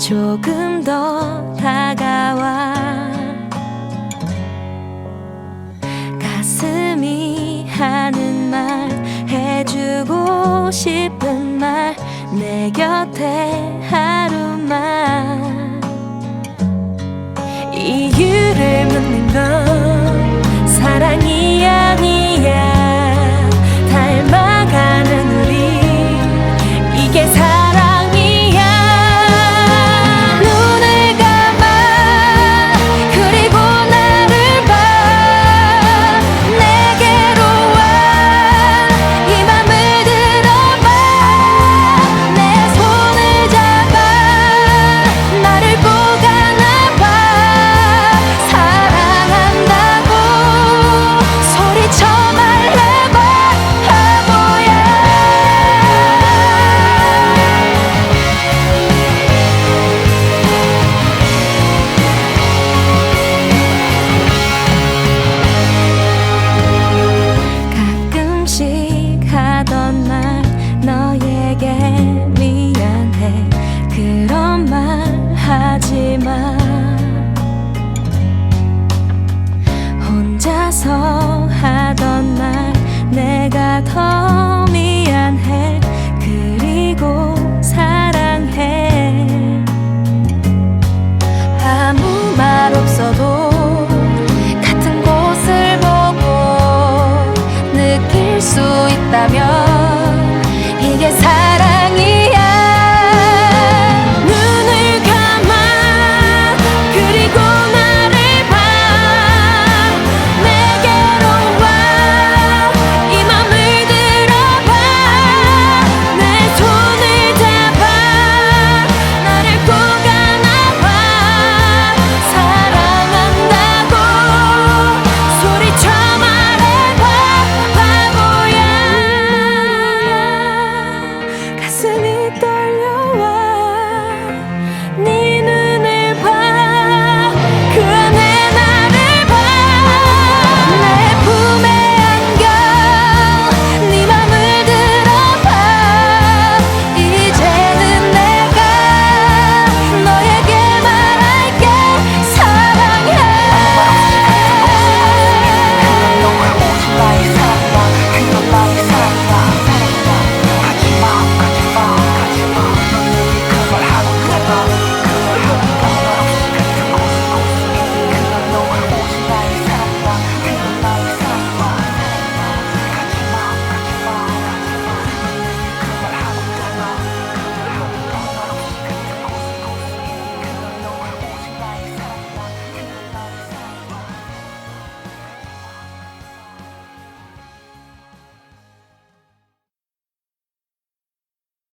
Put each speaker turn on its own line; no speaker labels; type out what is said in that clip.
조금 더 다가와. 가슴이 하는 말 해주고 싶은 말 내 곁에 하루만. 이유를 묻는 건 사랑 이야기야. 닮아가는 우리. 이게 사 있다면 이게 사